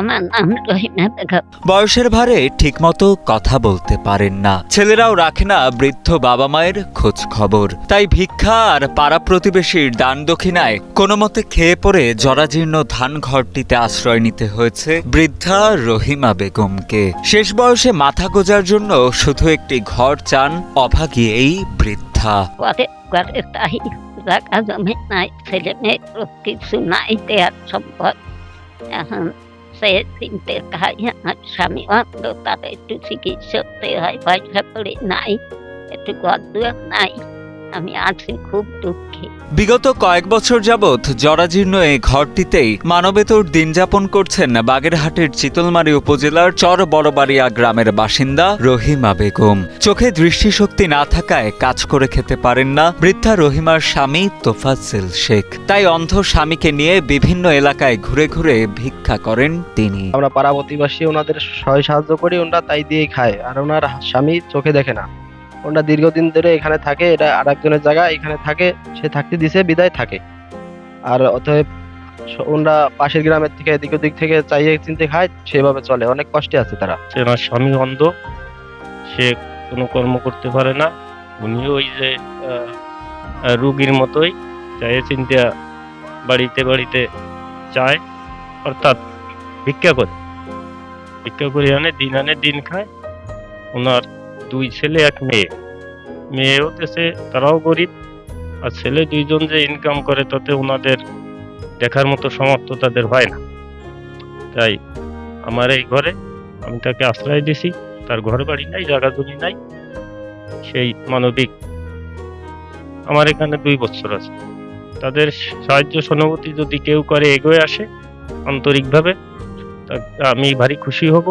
আমার নাম রহিমা বেগম বয়সের ভারে ঠিকমতো কথা বলতে পারেন না। ছেলেরাও রাখে না বৃদ্ধ বাবা মায়ের খোঁজ খবর। তাই ভিক্ষা আর পাড়া প্রতিবেশীর দান দক্ষিণায় কোনো মতে খেয়ে পড়ে জরাজীর্ণ ধান ঘরটিতে আশ্রয় নিতে হয়েছে বৃদ্ধা রহিমা বেগমকে। শেষ বয়সে মাথা গোজার জন্য শুধু একটি ঘর চান অভাগী এই বৃদ্ধা। জায়গা জমি নাই ছেলে মেয়ে কিছু নাই দেয়ার সম্ভব এখন সে চিনতে খাই আমার স্বামী অন্ধ তাদের একটু চিকিৎসা হতে হয় পয়সা করে নাই। একটু ঘর দুয়ার নাই। আমি আছি খুব দুঃখী। বিগত কয়েক বছর যাবৎ জরাজীর্ণ এই ঘরটিতেই মানবেতর দিন যাপন করছেন বাগেরহাটের চিতলমারী উপজেলার চর বড়বাড়িয়া গ্রামের বাসিন্দা রহিমা বেগম। চোখে দৃষ্টিশক্তি না থাকায় কাজ করে খেতে পারেন না বৃদ্ধা রহিমার স্বামী তোফাজ্জেল শেখ। তাই অন্ধ স্বামীকে নিয়ে বিভিন্ন এলাকায় ঘুরে ঘুরে ভিক্ষা করেন তিনি। আমরা পাড়া প্রতিবাসী ওনাদের সহায় সাহায্য করি, ওনারা তাই দিয়েই খায়, আর ওনার স্বামী চোখে দেখে না। ওনারা দীর্ঘদিন ধরে এখানে থাকে, এটা আর একজনের জায়গা, এখানে থাকে, সে থাকতে দিছে, বিদায় থাকে। আর অতএব ওনারা পাশের গ্রামের থেকে এদিক ওদিক থেকে চাইয়ে চিনতে খায়, সেভাবে চলে। অনেক কষ্টে আছে তারা। আমার স্বামী অন্ধ, সে কোনো কর্ম করতে পারে না। উনি ওই যে রুগীর মতোই চায়ে চিন্তা বাড়িতে বাড়িতে চায়, অর্থাৎ ভিক্ষা করে। ভিক্ষা করে আনে, দিন আনে, দিন খায়। ওনার দুই ছেলে এক মেয়ে। মেয়ে হতেছে তারাও গরিব, আর ছেলে দুইজন যে ইনকাম করে তাতে ওনাদের দেখার মতো সামর্থ্য তাদের হয় না। তাই আমার এই ঘরে আমি তাকে আশ্রয় দিছি, তার ঘর বাড়ি নাই জায়গা জমি নাই, সেই মানবিক। আমার এখানে দুই বছর আছে। তাদের সাহায্য সহানুভূতি যদি কেউ করে এগোয়ে আসে আন্তরিকভাবে আমি ভারী খুশি হব,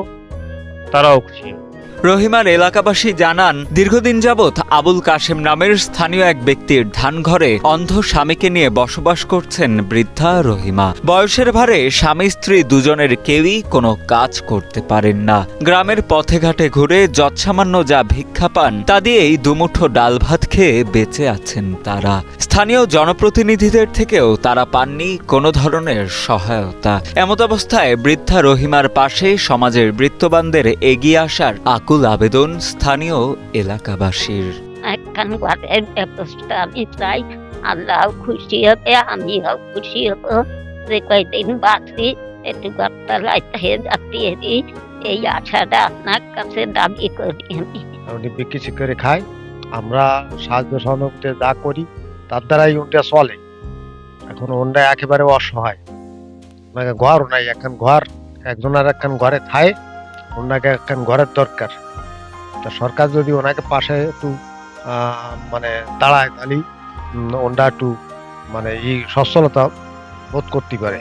তারাও খুশি হবে। রহিমার এলাকাবাসী জানান, দীর্ঘদিন যাবৎ আবুল কাশেম নামের স্থানীয় এক ব্যক্তির ধানঘরে অন্ধ স্বামীকে নিয়ে বসবাস করছেন বৃদ্ধা রহিমা। বয়সের ভারে স্বামী স্ত্রী দুজনের কেউই কোনো কাজ করতে পারেন না। গ্রামের পথে ঘাটে ঘুরে যৎসামান্য যা ভিক্ষা পান, তা দিয়েই দুমুঠো ডাল ভাত খেয়ে বেঁচে আছেন তারা। স্থানীয় জনপ্রতিনিধিদের থেকেও তারা পাননি কোনো ধরনের সহায়তা। এমত অবস্থায় বৃদ্ধা রহিমার পাশে সমাজের বৃত্তবানদের এগিয়ে আসার আকুল আবেদন স্থানীয় এলাকাবাসীর। একখান ঘরের ব্যবস্থা আমি চাই। আল্লাহ খুশি হবে আমিও খুশি হব। যে কয়দিন বাঁচি একটু দিই। এই আশাটা আপনার কাছে দাবি করি আমি। উনি বিক্রি করে খায় আমরা সাহায্য সহযোগিতা যা করি তার দ্বারাই উনটা চলে। এখন ওনটা একেবারে অসহায়। ঘর নাই এখন ঘর একজনের একখান ঘরে খায় ওনাকে একখান ঘরের দরকার। তা সরকার যদি ওনাকে পাশে একটু মানে দাঁড়ায় তাহলে ওনারা একটু মানে এই সচ্ছলতা বোধ করতে পারে।